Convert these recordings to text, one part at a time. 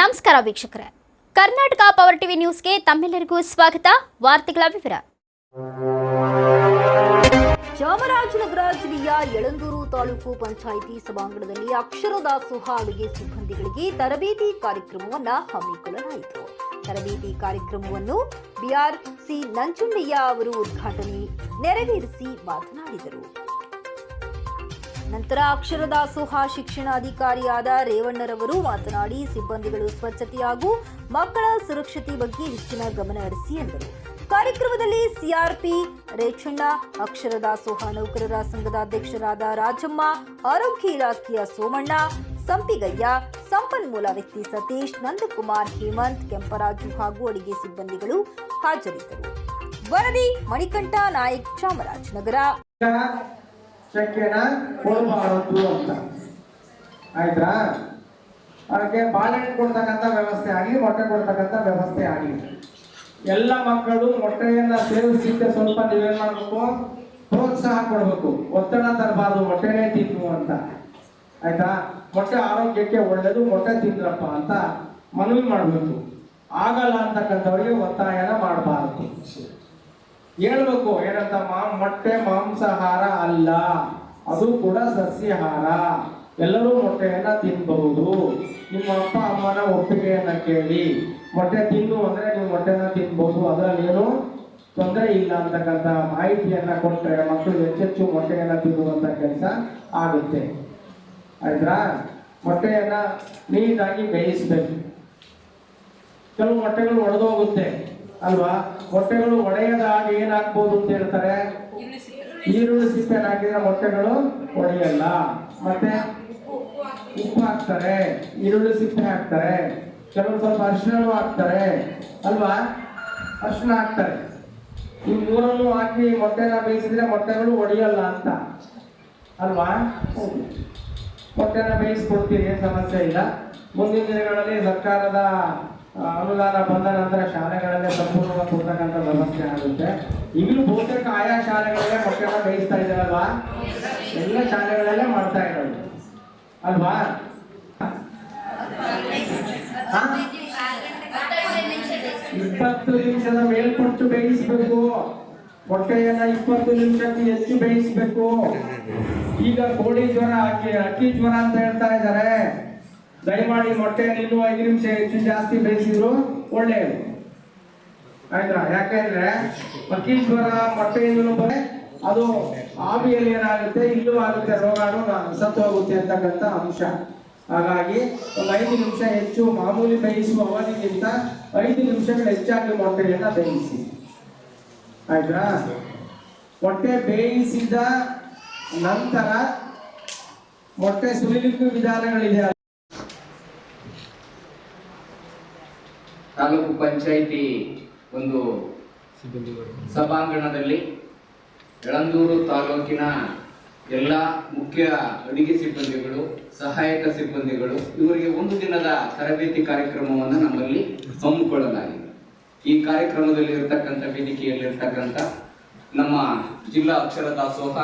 ನಮಸ್ಕಾರ ವೀಕ್ಷಕರೇ. Karnataka power TV ನ್ಯೂಸ್ಗೆ ತಮ್ಮೆಲ್ಲರಿಗೂ ಸ್ವಾಗತ. ವಾರ್ತೆಗಳ ವಿವರ. ಚಾಮರಾಜನಗರ ಜಿಲ್ಲೆಯ ಯಳಂದೂರು ತಾಲೂಕು ಪಂಚಾಯಿತಿ ಸಭಾಂಗಣದಲ್ಲಿ ಅಕ್ಷರ ದಾಸೋಹ ಅಡುಗೆ ಸಿಬ್ಬಂದಿಗಳಿಗೆ ತರಬೇತಿ ಕಾರ್ಯಕ್ರಮವನ್ನ ಹಮ್ಮಿಕೊಳ್ಳಲಾಯಿತು. ತರಬೇತಿ ಕಾರ್ಯಕ್ರಮವನ್ನು ಬಿಆರ್ ಸಿ ನಂಜುಂಡಯ್ಯ ಅವರು ಉದ್ಘಾಟನೆ ನೆರವೇರಿಸಿ ಮಾತನಾಡಿದರು. ನಂತರ ಅಕ್ಷರ ದಾಸೋಹ ಶಿಕ್ಷಣಾಧಿಕಾರಿಯಾದ ರೇವಣ್ಣರವರು ಮಾತನಾಡಿ ಸಿಬ್ಬಂದಿಗಳು ಸ್ವಚ್ಛತೆ ಹಾಗೂ ಮಕ್ಕಳ ಸುರಕ್ಷತೆ ಬಗ್ಗೆ ಹೆಚ್ಚಿನ ಗಮನ ಹರಿಸಿ ಎಂದರು. ಕಾರ್ಯಕ್ರಮದಲ್ಲಿ ಸಿಆರ್ಪಿ ರೇಚಣ್ಣ ಅಕ್ಷರ ದಾಸೋಹ ನೌಕರರ ಸಂಘದ ಅಧ್ಯಕ್ಷರಾದ ರಾಜಮ್ಮ, ಆರೋಗ್ಯ ಇಲಾಖೆಯ ಸೋಮಣ್ಣ, ಸಂಪಿಗಯ್ಯ, ಸಂಪನ್ಮೂಲ ವ್ಯಕ್ತಿ ಸತೀಶ್, ನಂದಕುಮಾರ್, ಹೇಮಂತ್, ಕೆಂಪರಾಜು ಹಾಗೂ ಅಡಿಗೆ ಸಿಬ್ಬಂದಿಗಳು ಹಾಜರಿದ್ದರು. ವರದಿ ಮಣಿಕಂಠ ನಾಯಕ್ ಚಾಮರಾಜನಗರ. ಚಕ್ಕೆನ ಕೊಡಬಾರದು ಅಂತ. ಆಯ್ತಾ? ಅದಕ್ಕೆ ಬಾಳೆಹಣ್ಣು ಕೊಡ್ತಕ್ಕಂಥ ವ್ಯವಸ್ಥೆ ಆಗಲಿ, ಮೊಟ್ಟೆ ಕೊಡ್ತಕ್ಕಂಥ ವ್ಯವಸ್ಥೆ ಆಗಲಿ. ಎಲ್ಲ ಮಕ್ಕಳು ಮೊಟ್ಟೆಯನ್ನ ಸೇವಿಸಿದ್ದೆ ಸ್ವಲ್ಪ ನೀವೇನ್ ಮಾಡಬೇಕು? ಪ್ರೋತ್ಸಾಹ ಕೊಡಬೇಕು. ಒತ್ತಡ ತರಬಾರ್ದು, ಮೊಟ್ಟೆನೇ ತಿನ್ನು ಅಂತ. ಆಯ್ತಾ? ಮೊಟ್ಟೆ ಆರೋಗ್ಯಕ್ಕೆ ಒಳ್ಳೇದು, ಮೊಟ್ಟೆ ತಿಂದ್ರಪ್ಪ ಅಂತ ಮನವಿ ಮಾಡಬೇಕು. ಆಗಲ್ಲ ಅಂತಕ್ಕಂಥವ್ರಿಗೆ ಒತ್ತಾಯನ ಮಾಡಬಾರದು. ಹೇಳ್ಬೇಕು, ಏನಂತ, ಮಾ, ಮೊಟ್ಟೆ ಮಾಂಸಾಹಾರ ಅಲ್ಲ, ಅದು ಕೂಡ ಸಸ್ಯಾಹಾರ. ಎಲ್ಲರೂ ಮೊಟ್ಟೆಯನ್ನ ತಿನ್ಬಹುದು. ನಿಮ್ಮ ಅಪ್ಪ, ಅಮ್ಮನ ಒಪ್ಪಿಗೆಯನ್ನ ಕೇಳಿ. ಮೊಟ್ಟೆ ತಿನ್ನು ಅಂದ್ರೆ ನೀವು ಮೊಟ್ಟೆನ ತಿನ್ಬಹುದು. ಅದರಲ್ಲಿ ಏನು ತೊಂದರೆ ಇಲ್ಲ ಅಂತಕ್ಕಂಥ ಮಾಹಿತಿಯನ್ನ ಕೊಟ್ಟರೆ ಮಕ್ಕಳು ಹೆಚ್ಚೆಚ್ಚು ಮೊಟ್ಟೆಯನ್ನ ತಿನ್ನುವಂತ ಕೆಲಸ ಆಗುತ್ತೆ. ಆಯ್ತಾ ಮೊಟ್ಟೆಯನ್ನ ನೀಟಾಗಿ ಬೇಯಿಸ್ಬೇಕು. ಕೆಲವು ಮೊಟ್ಟೆಗಳು ಒಡೆದೋಗುತ್ತೆ, ಅಲ್ವಾ? ಮೊಟ್ಟೆಗಳು ಒಡೆಯದಾಗ ಏನಾಗ್ಬೋದು ಅಂತ ಹೇಳ್ತಾರೆ? ಈರುಳ್ಳಿ ಸಿಪ್ಪೆನ ಹಾಕಿದ್ರೆ ಮೊಟ್ಟೆಗಳು ಒಡೆಯಲ್ಲ. ಮತ್ತೆ ಉಪ್ಪು ಹಾಕ್ತಾರೆ, ಈರುಳ್ಳಿ ಸಿಪ್ಪೆ ಹಾಕ್ತಾರೆ ಕೆಲವು ಸ್ವಲ್ಪ ಅರಿಶಿಣನೂ ಹಾಕ್ತಾರೆ, ಅಲ್ವಾ? ಅರಿಶಿಣ ಹಾಕ್ತಾರೆ. ಈ ಮೂರನ್ನು ಹಾಕಿ ಮೊಟ್ಟೆನ ಬೇಯಿಸಿದ್ರೆ ಮೊಟ್ಟೆಗಳು ಒಡೆಯಲ್ಲ ಅಂತ. ಅಲ್ವಾ. ಮೊಟ್ಟೆನ ಬೇಯಿಸ್ಕೊಡ್ತೀರಿ, ಏನ್ ಸಮಸ್ಯೆ ಇಲ್ಲ. ಮುಂದಿನ ದಿನಗಳಲ್ಲಿ ಸರ್ಕಾರದ ಅನುದಾನ ಬಂದ ನಂತರ ಶಾಲೆಗಳಲ್ಲಿ ಸಂಪೂರ್ಣವಾಗಿ ಕೊಡ್ತಕ್ಕಂಥ ವ್ಯವಸ್ಥೆ ಆಗುತ್ತೆ. ಈಗಲೂ ಬಹುತೇಕ ಆಯಾ ಶಾಲೆಗಳಲ್ಲೇ ಮಕ್ಕಳನ್ನ ಬೇಯಿಸ್ತಾ ಇದ್ದಾರಲ್ವಾ? ಎಲ್ಲ ಶಾಲೆಗಳಲ್ಲೇ ಮಾಡ್ತಾ ಇರೋದು. ಅಲ್ವಾ? ಇಪ್ಪತ್ತು ನಿಮಿಷದ ಮೇಲ್ಪಟ್ಟು ಬೇಯಿಸ್ಬೇಕು. ಹೊಟ್ಟೆಯನ್ನ ಇಪ್ಪತ್ತು ನಿಮಿಷಕ್ಕೆ ಹೆಚ್ಚು ಬೇಯಿಸ್ಬೇಕು. ಈಗ ಕೋಳಿ ಜ್ವರ, ಅಕ್ಕಿ ಅಕ್ಕಿ ಜ್ವರ ಅಂತ ಹೇಳ್ತಾ ಇದ್ದಾರೆ. ದಯಮಾಡಿ ಮೊಟ್ಟೆ ಇನ್ನೂ ಐದು ನಿಮಿಷ ಹೆಚ್ಚು ಜಾಸ್ತಿ ಬೇಯಿಸಿದ್ರು ಒಳ್ಳೆಯದು. ಆಯ್ತಾ? ಯಾಕೆಂದ್ರೆ ಅಕ್ಕಿ ಜ್ವರ ಮೊಟ್ಟೆಯಿಂದಲೂ ಬರೆ ಅದು ಆವಿಯಲ್ಲಿ ಏನಾಗುತ್ತೆ, ಇಲ್ಲೂ ಆಗುತ್ತೆ ರೋಗಾಣು ಸತ್ತು ಹೋಗುತ್ತೆ ಅಂತಕ್ಕಂಥ ಅಂಶ. ಹಾಗಾಗಿ ಒಂದು ಐದು ನಿಮಿಷ ಹೆಚ್ಚು ಮಾಮೂಲಿ ಬೇಯಿಸುವ ಅವಧಿಗಿಂತ ಐದು ನಿಮಿಷಗಳು ಹೆಚ್ಚಾಗಿ ಮೊಟ್ಟೆಯನ್ನ ಬೇಯಿಸಿ. ಆಯ್ತಾ? ಮೊಟ್ಟೆ ಬೇಯಿಸಿದ ನಂತರ ಮೊಟ್ಟೆ ಸುಲಿಲಿಕ್ಕೂ ವಿಧಾನಗಳಿದೆ ತಾಲೂಕು ಪಂಚಾಯಿತಿ ಒಂದು ಸಭಾಂಗಣದಲ್ಲಿ ಯಳಂದೂರು ತಾಲೂಕಿನ ಎಲ್ಲ ಮುಖ್ಯ ಅಡಿಗೆ ಸಿಬ್ಬಂದಿಗಳು, ಸಹಾಯಕ ಸಿಬ್ಬಂದಿಗಳು ಇವರಿಗೆ ಒಂದು ದಿನದ ತರಬೇತಿ ಕಾರ್ಯಕ್ರಮವನ್ನು ನಮ್ಮಲ್ಲಿ ಹಮ್ಮಿಕೊಳ್ಳಲಾಗಿದೆ. ಈ ಕಾರ್ಯಕ್ರಮದಲ್ಲಿ ಇರತಕ್ಕಂಥ ವೇದಿಕೆಯಲ್ಲಿ ಇರ್ತಕ್ಕಂಥ ನಮ್ಮ ಜಿಲ್ಲಾ ಅಕ್ಷರ ದಾಸೋಹ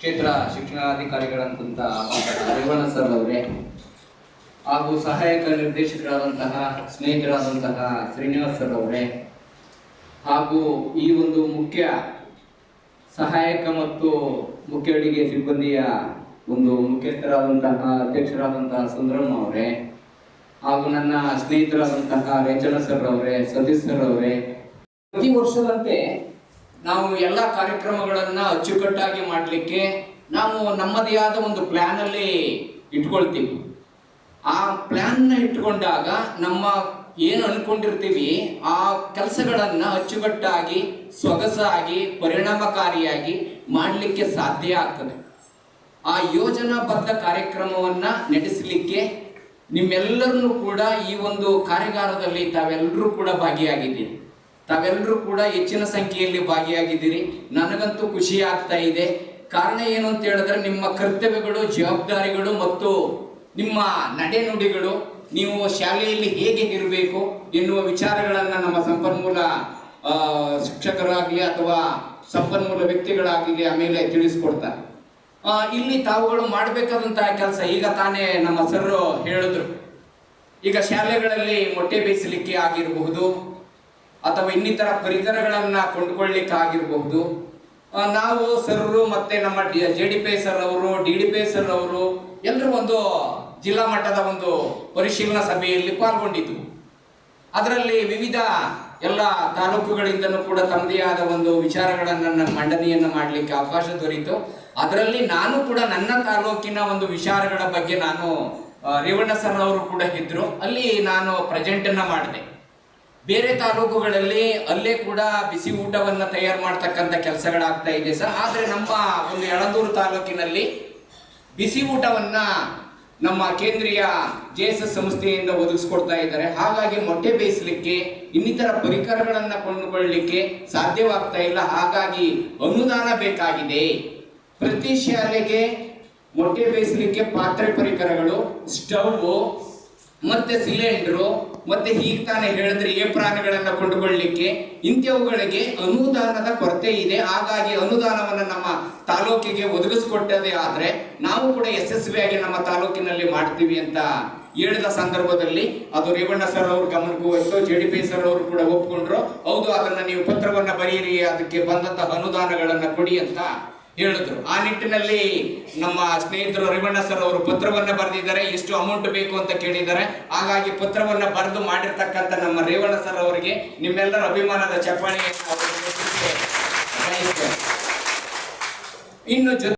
ಕ್ಷೇತ್ರ ಶಿಕ್ಷಣಾಧಿಕಾರಿಗಳಂತ ರೇವಣ್ಣ ಸರ್ ಅವರೇ ಹಾಗೂ ಸಹಾಯಕ ನಿರ್ದೇಶಕರಾದಂತಹ ಸ್ನೇಹಿತರಾದಂತಹ ಶ್ರೀನಿವಾಸ್ ಸರ್ ಅವರೇ ಹಾಗೂ ಈ ಒಂದು ಮುಖ್ಯ ಸಹಾಯಕ ಮತ್ತು ಮುಖ್ಯ ಅಡಿಗೆ ಸಿಬ್ಬಂದಿಯ ಒಂದು ಮುಖ್ಯಸ್ಥರಾದಂತಹ ಅಧ್ಯಕ್ಷರಾದಂತಹ ಸುಂದರಮ್ಮ ಅವರೇ, ಹಾಗೂ ನನ್ನ ಸ್ನೇಹಿತರಾದಂತಹ ರೇಚನ ಸರ್ ಅವರೇ, ಸತೀಶ್ ಸರ್ ಅವರೇ, ಪ್ರತಿ ವರ್ಷದಂತೆ ನಾವು ಎಲ್ಲ ಕಾರ್ಯಕ್ರಮಗಳನ್ನ ಅಚ್ಚುಕಟ್ಟಾಗಿ ಮಾಡಲಿಕ್ಕೆ ನಾವು ನಮ್ಮದೇ ಆದ ಒಂದು ಪ್ಲಾನ್ ಅಲ್ಲಿ ಇಟ್ಕೊಳ್ತೀವಿ. ಆ ಪ್ಲಾನ್ನ ಇಟ್ಕೊಂಡಾಗ ನಮ್ಮ ಏನು ಅನ್ಕೊಂಡಿರ್ತೀವಿ, ಆ ಕೆಲಸಗಳನ್ನ ಅಚ್ಚುಕಟ್ಟಾಗಿ, ಸೊಗಸಾಗಿ, ಪರಿಣಾಮಕಾರಿಯಾಗಿ ಮಾಡಲಿಕ್ಕೆ ಸಾಧ್ಯ ಆಗ್ತದೆ. ಆ ಯೋಜನಾಬದ್ಧ ಕಾರ್ಯಕ್ರಮವನ್ನ ನಡೆಸಲಿಕ್ಕೆ ನಿಮ್ಮೆಲ್ಲರನ್ನು ಕೂಡ ಈ ಒಂದು ಕಾರ್ಯಾಗಾರದಲ್ಲಿ ತಾವೆಲ್ಲರೂ ಕೂಡ ಭಾಗಿಯಾಗಿದ್ದೀರಿ. ತಾವೆಲ್ಲರೂ ಕೂಡ ಹೆಚ್ಚಿನ ಸಂಖ್ಯೆಯಲ್ಲಿ ಭಾಗಿಯಾಗಿದ್ದೀರಿ. ನನಗಂತೂ ಖುಷಿ ಆಗ್ತಾ ಇದೆ. ಕಾರಣ ಏನು ಅಂತ ಹೇಳಿದ್ರೆ, ನಿಮ್ಮ ಕರ್ತವ್ಯಗಳು, ಜವಾಬ್ದಾರಿಗಳು ಮತ್ತು ನಿಮ್ಮ ನಡೆನುಡಿಗಳು ನೀವು ಶಾಲೆಯಲ್ಲಿ ಹೇಗೆ ಇರಬೇಕು ಎನ್ನುವ ವಿಚಾರಗಳನ್ನು ನಮ್ಮ ಸಂಪನ್ಮೂಲ ಶಿಕ್ಷಕರಾಗಲಿ ಅಥವಾ ಸಂಪನ್ಮೂಲ ವ್ಯಕ್ತಿಗಳಾಗಲಿ ಆಮೇಲೆ ತಿಳಿಸ್ಕೊಡ್ತಾರೆ. ಇಲ್ಲಿ ತಾವುಗಳು ಮಾಡಬೇಕಾದಂತಹ ಕೆಲಸ ಈಗ ತಾನೇ ನಮ್ಮ ಸರ್ ಹೇಳಿದ್ರು. ಈಗ ಶಾಲೆಗಳಲ್ಲಿ ಮೊಟ್ಟೆ ಬೇಯಿಸಲಿಕ್ಕೆ ಆಗಿರಬಹುದು ಅಥವಾ ಇನ್ನಿತರ ಪರಿಕರಗಳನ್ನು ಕೊಂಡುಕೊಳ್ಳಿಕ್ಕೆ ಆಗಿರಬಹುದು. ನಾವು ಸರ್ರು ಮತ್ತೆ ನಮ್ಮ ಜೆ ಡಿ ಪಿ ಸರ್ ಅವರು, ಡಿ ಡಿ ಪಿ ಸರ್ ಅವರು ಎಲ್ಲರೂ ಒಂದು ಜಿಲ್ಲಾ ಮಟ್ಟದ ಒಂದು ಪರಿಶೀಲನಾ ಸಭೆಯಲ್ಲಿ ಪಾಲ್ಗೊಂಡಿದ್ವು ಅದರಲ್ಲಿ ವಿವಿಧ ಎಲ್ಲ ತಾಲೂಕುಗಳಿಂದನೂ ಕೂಡ ತಮ್ಮದೇ ಆದ ಒಂದು ವಿಚಾರಗಳನ್ನು ಮಂಡನೆಯನ್ನು ಮಾಡಲಿಕ್ಕೆ ಅವಕಾಶ ದೊರೆಯಿತು ಅದರಲ್ಲಿ ನಾನು ಕೂಡ ನನ್ನ ತಾಲೂಕಿನ ಒಂದು ವಿಚಾರಗಳ ಬಗ್ಗೆ ನಾನು ರೇವಣ್ಣ ಸರ್ ಅವರು ಕೂಡ ಇದ್ದರು ಅಲ್ಲಿ ನಾನು ಪ್ರೆಸೆಂಟನ್ನು ಮಾಡಿದೆ. ಬೇರೆ ತಾಲೂಕುಗಳಲ್ಲಿ ಅಲ್ಲೇ ಕೂಡ ಬಿಸಿ ಊಟವನ್ನು ತಯಾರು ಮಾಡ್ತಕ್ಕಂಥ ಕೆಲಸಗಳಾಗ್ತಾ ಇದೆ ಸರ್. ಆದರೆ ನಮ್ಮ ಒಂದು ಯಳಂದೂರು ತಾಲೂಕಿನಲ್ಲಿ ಬಿಸಿ ಊಟವನ್ನ ನಮ್ಮ ಕೇಂದ್ರೀಯ ಜೆ ಎಸ್ ಎಸ್ ಸಂಸ್ಥೆಯಿಂದ ಒದಗಿಸ್ಕೊಡ್ತಾ ಇದ್ದಾರೆ. ಹಾಗಾಗಿ ಮೊಟ್ಟೆ ಬೇಯಿಸಲಿಕ್ಕೆ, ಇನ್ನಿತರ ಪರಿಕರಗಳನ್ನು ಕೊಂಡುಕೊಳ್ಳಲಿಕ್ಕೆ ಸಾಧ್ಯವಾಗ್ತಾ ಇಲ್ಲ. ಹಾಗಾಗಿ ಅನುದಾನ ಬೇಕಾಗಿದೆ. ಪ್ರತಿ ಶಾಲೆಗೆ ಮೊಟ್ಟೆ ಬೇಯಿಸಲಿಕ್ಕೆ ಪಾತ್ರೆ ಪರಿಕರಗಳು ಸ್ಟವ್ ಮತ್ತೆ ಸಿಲಿಂಡ್ರು, ಮತ್ತೆ ಹೀಗೆ ತಾನೇ ಹೇಳಿದ್ರೆ ಏಪ್ರಾನ್ಗಳನ್ನ ಕೊಂಡುಕೊಳ್ಳಲಿಕ್ಕೆ ಇಂಥವುಗಳಿಗೆ ಅನುದಾನದ ಕೊರತೆ ಇದೆ. ಹಾಗಾಗಿ ಅನುದಾನವನ್ನು ನಮ್ಮ ತಾಲೂಕಿಗೆ ಒದಗಿಸಿಕೊಟ್ಟದೇ ಆದರೆ ನಾವು ಕೂಡ ಯಶಸ್ವಿಯಾಗಿ ನಮ್ಮ ತಾಲೂಕಿನಲ್ಲಿ ಮಾಡ್ತೀವಿ ಅಂತ ಹೇಳಿದ ಸಂದರ್ಭದಲ್ಲಿ ಅದು ರೇವಣ್ಣ ಸರ್ ಅವ್ರ ಗಮನಕ್ಕೂ ಹೋಯ್ತು. ಜೆ ಡಿ ಪಿ ಸರ್ ಅವರು ಕೂಡ ಒಪ್ಕೊಂಡ್ರು. ಹೌದು, ಅದನ್ನ ನೀವು ಪತ್ರವನ್ನ ಬರೆಯಿರಿ, ಅದಕ್ಕೆ ಬಂದಂತಹ ಅನುದಾನಗಳನ್ನು ಕೊಡಿ ಅಂತ ಹೇಳಿದ್ರು. ಆ ನಿಟ್ಟಿನಲ್ಲಿ ನಮ್ಮ ಸ್ನೇಹಿತರು ರೇವಣ್ಣ ಸರ್ ಅವರು ಪತ್ರವನ್ನ ಬರೆದಿದ್ದಾರೆ, ಎಷ್ಟು ಅಮೌಂಟ್ ಬೇಕು ಅಂತ ಕೇಳಿದ್ದಾರೆ. ಹಾಗಾಗಿ ಪತ್ರವನ್ನ ಬರೆದು ಮಾಡಿರ್ತಕ್ಕಂಥ ನಮ್ಮ ರೇವಣ್ಣ ಸರ್ ಅವರಿಗೆ ನಿಮ್ಮೆಲ್ಲರ ಅಭಿಮಾನದ ಅವರಿಗೆ ಇನ್ನು